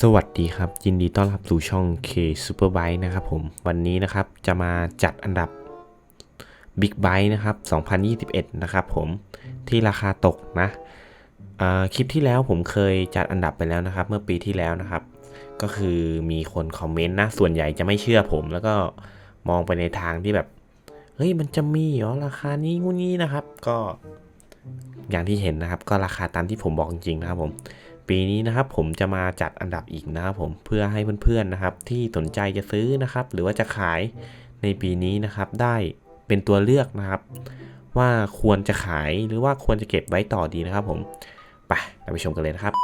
สวัสดีครับ ยินดีต้อนรับสู่ช่อง K Superbike นะครับผม วันนี้นะครับจะมาจัดอันดับ Big Bike นะครับ 2021 นะครับผมที่ราคาตกนะคลิปที่แล้วผมเคยจัดอันดับไปแล้วนะครับ เมื่อปีที่แล้วนะครับ ก็คือมีคนคอมเมนต์นะ ส่วนใหญ่จะไม่เชื่อผม แล้วก็มองไปในทางที่แบบ เฮ้ยมันจะมีเหรอราคานี้งูนี้นะครับ ก็อย่างที่เห็นนะครับ ก็ราคาตามที่ผมบอกจริงๆนะครับผม ปีนี้นะครับผมจะมาจัดอันดับอีกนะครับผมเพื่อให้เพื่อนๆนะครับ ที่สนใจจะซื้อนะครับ หรือว่าจะขายในปีนี้นะครับได้เป็นตัวเลือกนะครับ ว่าควรจะขายหรือว่าควรจะเก็บไว้ต่อดีนะครับ ผมไปเราไปชมกันเลยนะครับ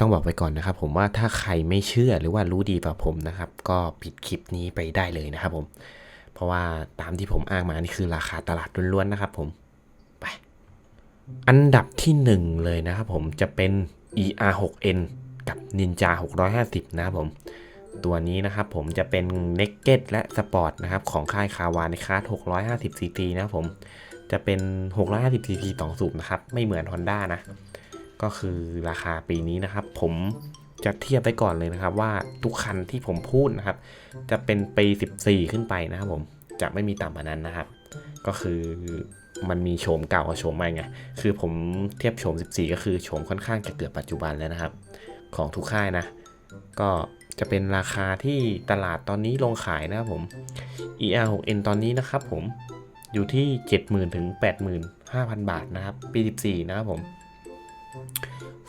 ต้องบอกไปก่อนนะครับ ผมว่าถ้าใครไม่เชื่อหรือว่ารู้ดีกว่าผมนะครับ ก็ปิดคลิปนี้ไปได้เลยนะครับ ผม เพราะว่าตามที่ผมอ้างมานี่คือราคาตลาดล้วนๆนะครับ ผมไปอันดับที่หนึ่งเลยนะครับ ผมจะเป็น ER6N กับ Ninja 650 นะครับผม ตัวนี้นะครับผมจะเป็น Naked และ Sport นะครับ ของค่ายคาวาในคลาส 650cc นะครับผม จะเป็น 650cc สองสูบนะครับ ไม่เหมือน Honda นะ ก็คือราคาปีนี้นะครับ ผมจะเทียบไปก่อนเลยนะครับ ว่าทุกคันที่ผมพูดนะครับ จะเป็นปี 14 ขึ้นไปนะครับผมจะไม่มีต่ำกว่านั้นนะครับ ก็คือ มันมีโฉมเก่ากับโฉมใหม่ไง คือผมเทียบโฉม 14 ก็คือโฉมค่อนข้างจะเกือบปัจจุบันแล้วนะครับ ของทุกค่ายนะ ก็จะเป็นราคาที่ตลาดตอนนี้ลงขายนะครับผม ER6N ตอนนี้นะครับผมอยู่ที่ 70,000ถึง85,000 บาทนะครับ ปี 14 นะครับผม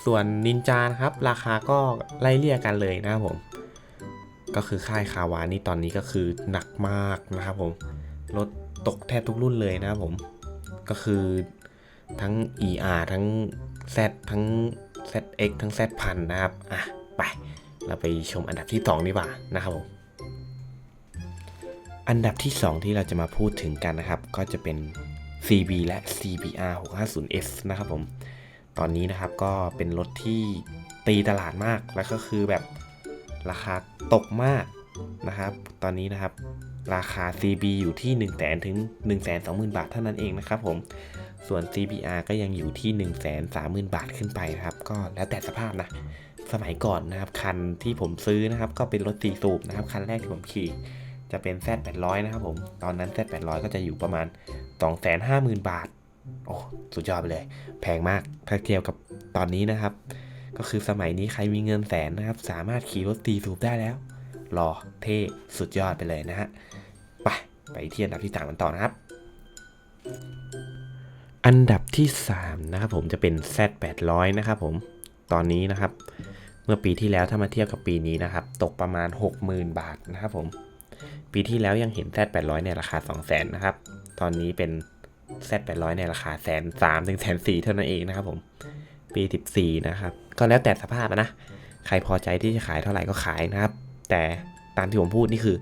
ส่วนนินจานะครับ ราคาก็ไล่เลี่ยกันเลยนะครับผม ก็คือค่ายคาวานี่ตอนนี้ก็คือหนักมากนะครับผม รถตกแทบทุกรุ่นเลยนะครับผม ก็คือทั้ง ER ทั้ง Z ทั้ง ZX ทั้ง Z พันนะครับ อะ ไป เราไปชมอันดับที่ 2 ดีกว่านะครับผม อันดับที่ 2 ที่เราจะมาพูดถึงกันนะครับ ก็จะเป็น CB และ CBR 650S นะครับผม ตอนนี้นะครับก็เป็นรถที่ตีตลาดมาก แล้วก็คือแบบราคาตกมากนะครับ ตอนนี้นะครับ ราคา CB อยู่ที่ 1 0 0 0 0 0ถึง1 2 0 0 0 0 บาทเท่านั้นเองนะครับผม ส่วน CBR ก็ยังอยู่ที่ 1 3 0 0 0 0 บาทขึ้นไปนะครับ ก็แล้วแต่สภาพนะ สมัยก่อนนะครับ คันที่ผมซื้อนะครับ ก็เป็นรถตีสูบนะครับ คันแรกที่ผมขี่จะเป็น Z 800นะครับผม ตอนนั้น Z 800ก็จะอยู่ประมาณ 250,000 บาท โอ้ สุดยอดไปเลย แพงมาก ถ้าเทียบกับตอนนี้นะครับ ก็คือสมัยนี้ใครมีเงินแสนนะครับ สามารถขี่รถตีสูบได้แล้ว รอเท่สุดยอดไปเลยนะฮะ ไปไปที่อันดับที่สามกันต่อนะครับ อันดับที่ 3 นะครับผมจะเป็น Z 800 นะครับผมตอนนี้นะครับ เมื่อปีที่แล้วถ้ามาเทียบกับปีนี้นะครับ ตกประมาณ 60,000 บาทนะครับผมปีที่แล้วยังเห็น Z 800 ในราคา 2 0 0 0 0 0นะครับ ตอนนี้เป็น Z 800 ในราคาแสนสามถึงแสนสี่เท่านั้นเองนะครับผมปี 14 นะครับ ก็แล้วแต่สภาพนะ ใครพอใจที่จะขายเท่าไหร่ก็ขายนะครับ แต่ตามที่ผมพูดนี่คือ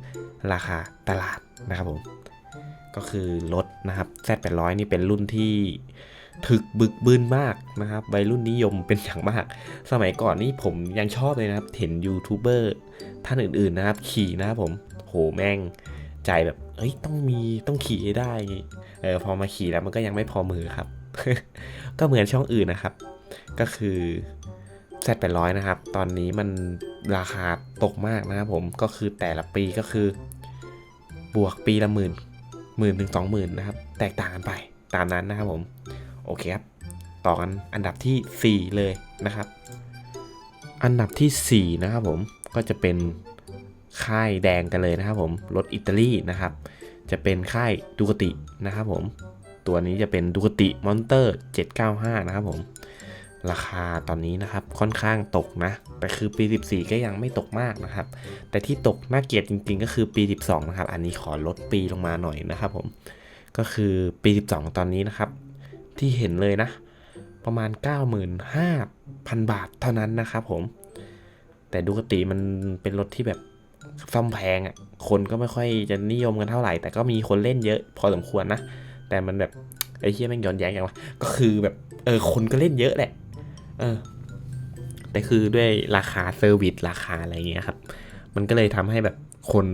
ราคาตลาดนะครับผม ก็คือรถนะครับ Z 800 นี่เป็นรุ่นที่ถึกบึกบืนมากนะครับวัยรุ่นนิยมเป็นอย่างมาก สมัยก่อนนี่ผมยังชอบเลยนะครับ เห็นยูทูบเบอร์ท่านอื่นๆนะครับ ขี่นะครับผมโหแม่งใจแบบเอ้ยต้องมีต้องขี่ให้ได้เออพอมาขี่แล้วมันก็ยังไม่พอมือครับ ก็เหมือนช่องอื่นนะครับ ก็คือ Z 800 นะครับ ตอนนี้มันราคาตกมากนะครับผม ก็คือแต่ละปีก็คือบวกปีละหมื่นหมื่นถึงสองหมื่นนะครับ แตกต่างกันไปตามนั้นนะครับผม โอเคครับ ต่อกันอันดับทีสี่4 เลยนะครับ อันดับทีสี่ 4 นะครับผม ก็จะเป็นค่ายแดงกันเลยนะครับผม รถอิตาลีนะครับ จะเป็นค่ายดูกตินะครับผม ตัวนี้จะเป็นดูกติมอนเตอร์795 นะครับผม ราคาตอนนี้นะครับค่อนข้างตกนะ แต่คือปี 14 ก็ยังไม่ตกมากนะครับ แต่ที่ตกน่าเกลียดจริงๆ ก็คือปี 12 นะครับ อันนี้ขอลดปีลงมาหน่อยนะครับผม ก็คือปี 12 ตอนนี้นะครับ ที่เห็นเลยนะ ประมาณ 95,000 บาทเท่านั้นนะครับผม แต่ดูกติมันเป็นรถที่แบบซ่อมแพงอะ คนก็ไม่ค่อยจะนิยมกันเท่าไหร่ แต่ก็มีคนเล่นเยอะพอสมควรนะ แต่มันแบบไอ้เหี้ยแม่งย้อนแย้งกันวะก็คือแบบเออคนก็เล่นเยอะแหละ เออ แต่คือด้วยราคาเซอร์วิสราคาอะไรเงี้ยครับ มันก็เลยทำให้แบบคน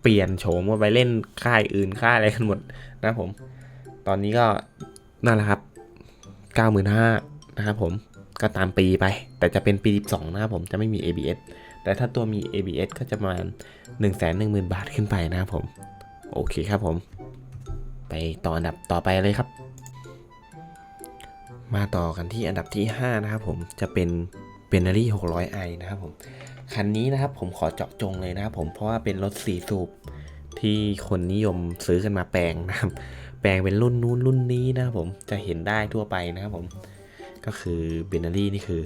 เปลี่ยนโฉมว่าไปเล่นค่ายอื่นค่ายอะไรกันหมดนะผม ตอนนี้ก็นั่นแหละครับ 95,000นะครับผมก็ตามปีไป แต่จะเป็นปี 12 นะครับผมจะไม่มี ABS แต่ถ้าตัวมี ABS ก็จะประมาณ 1 1 0 0 0 0 บาทขึ้นไปนะครับผม โอเคครับผม ไปต่ออันดับต่อไปเลยครับ มาต่อกันที่อันดับที่ 5 นะครับผมจะเป็นเบน n รี่ 600i นะครับผมคันนี้นะครับผมขอเจาะจงเลยนะครับผมเพราะว่าเป็นรถสี่สูบที่คนนิยมซื้อกันมาแปลงนะครับ แปลงเป็นรุ่นนู้นรุ่นนี้นะครับผมจะเห็นได้ทั่วไปนะครับผมก็คือเบน n รี่นี่คือ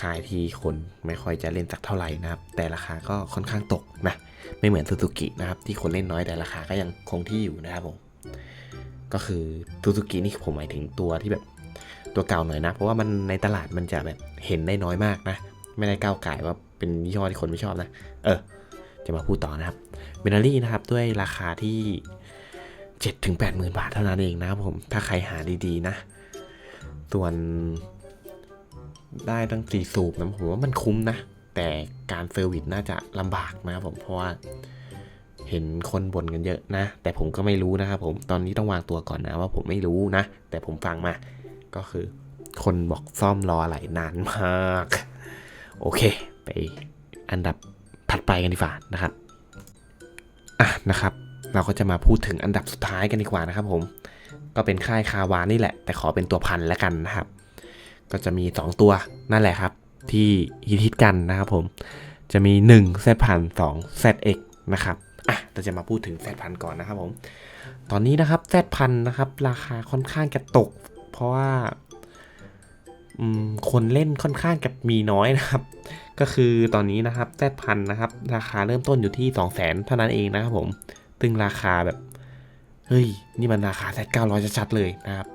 ขายที่คนไม่ค่อยจะเล่นสักเท่าไหร่นะครับ แต่ราคาก็ค่อนข้างตกนะไม่เหมือนซูซูกินะครับที่คนเล่นน้อยแต่ราคาก็ยังคงที่อยู่นะครับผมก็คือซูซูกินี่ผมหมายถึงตัวที่แบบ ตัวเก่าหน่อยนะ เพราะว่ามันในตลาดมันจะแบบเห็นได้น้อยมากนะ ไม่ได้ก้าวไก่ว่าเป็นยี่ห้อที่คนไม่ชอบนะ เออ จะมาพูดต่อนะครับเบนารี่นะครับด้วยราคาที่7ถึง8หมื่นบาทเท่านั้นเองนะครับผม ถ้าใครหาดีๆนะ ส่วนได้ตั้งสี่สูบนะผมว่ามันคุ้มนะ แต่การเซอร์วิสน่าจะลำบากนะครับผม เพราะว่าเห็นคนบ่นกันเยอะนะ แต่ผมก็ไม่รู้นะครับผม ตอนนี้ต้องวางตัวก่อนนะว่าผมไม่รู้นะ แต่ผมฟังมา ก็คือคนบอกซ่อมรออะไรนานมาก โอเค ไปอันดับถัดไปกันดีกว่านะครับอะนะครับ เราก็จะมาพูดถึงอันดับสุดท้ายกันดีกว่านะครับผม ก็เป็นค่ายคาวานี่แหละ แต่ขอเป็นตัวพันแล้วกันนะครับ ก็จะมี 2 ตัวนั่นแหละครับ ที่ฮิตฮิตกันนะครับผม จะมี1 Z พัน2 ZX นะครับอะเราจะมาพูดถึง Z พันก่อนนะครับผม ตอนนี้นะครับ Z พันนะครับ ราคาค่อนข้างจะตก เพราะว่าคนเล่นค่อนข้างจะมีน้อยนะครับ ก็คือตอนนี้นะครับ Z พันนะครับ ราคาเริ่มต้นอยู่ที่ 2 0 0 0 0 0เท่านั้นเองนะครับผมซึ่งราคาแบบ เฮ้ย นี่มันราคา Z 900ชัดๆเลยนะครับ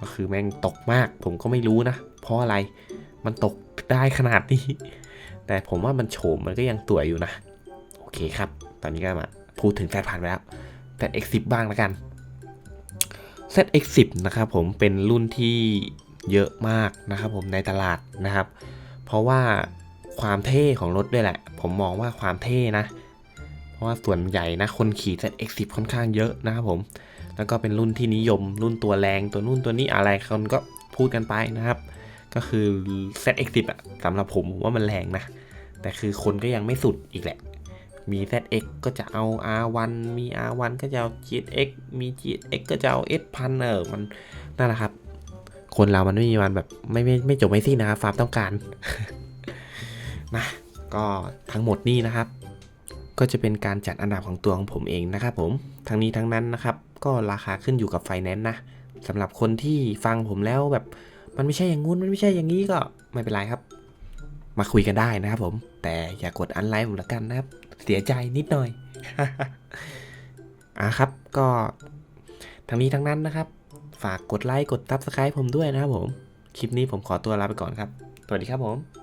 ก็คือแม่งตกมาก ผมก็ไม่รู้นะ เพราะอะไรมันตกได้ขนาดนี้ แต่ผมว่ามันโฉมมันก็ยังสวยอยู่นะ โอเคครับ ตอนนี้ก็มาพูดถึง Z พันไปแล้ว ZX10 บ้างแล้วกัน ZX10 นะครับผมเป็นรุ่นที่เยอะมากนะครับผมในตลาดนะครับ เพราะว่าความเท่ของรถด้วยแหละ ผมมองว่าความเท่นะ เพราะว่าส่วนใหญ่นะคนขี่ ZX10 ค่อนข้างเยอะนะครับผม แล้วก็เป็นรุ่นที่นิยม รุ่นตัวแรงตัวนู่นตัวนี้อะไรคนก็พูดกันไปนะครับ ก็คือ ZX10 อะสำหรับผมผมว่ามันแรงนะ แต่คือคนก็ยังไม่สุดอีกแหละ มี ZX ก็จะเอา R1 มี R1 ก็จะเอา GX มี GX ก็จะเอา S พันเออมันนั่นแหละครับ คนเรามันไม่มีวันแบบไม่ไม่ไม่จบไม่สิ้นนะครับความต้องการนะก็ทั้งหมดนี่นะครับ ก็จะเป็นการจัดอันดับของตัวของผมเองนะครับผมทั้งนี้ทั้งนั้นนะครับ ก็ราคาขึ้นอยู่กับไฟแนนซ์นะสำหรับคนที่ฟังผมแล้วแบบมันไม่ใช่อย่างงู้นมันไม่ใช่อย่างนี้ก็ไม่เป็นไรครับ มาคุยกันได้นะครับผม แต่อย่ากดอันไลค์ผมละกันนะครับ เสียใจนิดหน่อยอะครับก็ทั้งนี้ทั้งนั้นนะครับ ฝากกดไลค์กดซับสไครป์ผมด้วยนะครับผม คลิปนี้ผมขอตัวลาไปก่อนครับ สวัสดีครับผม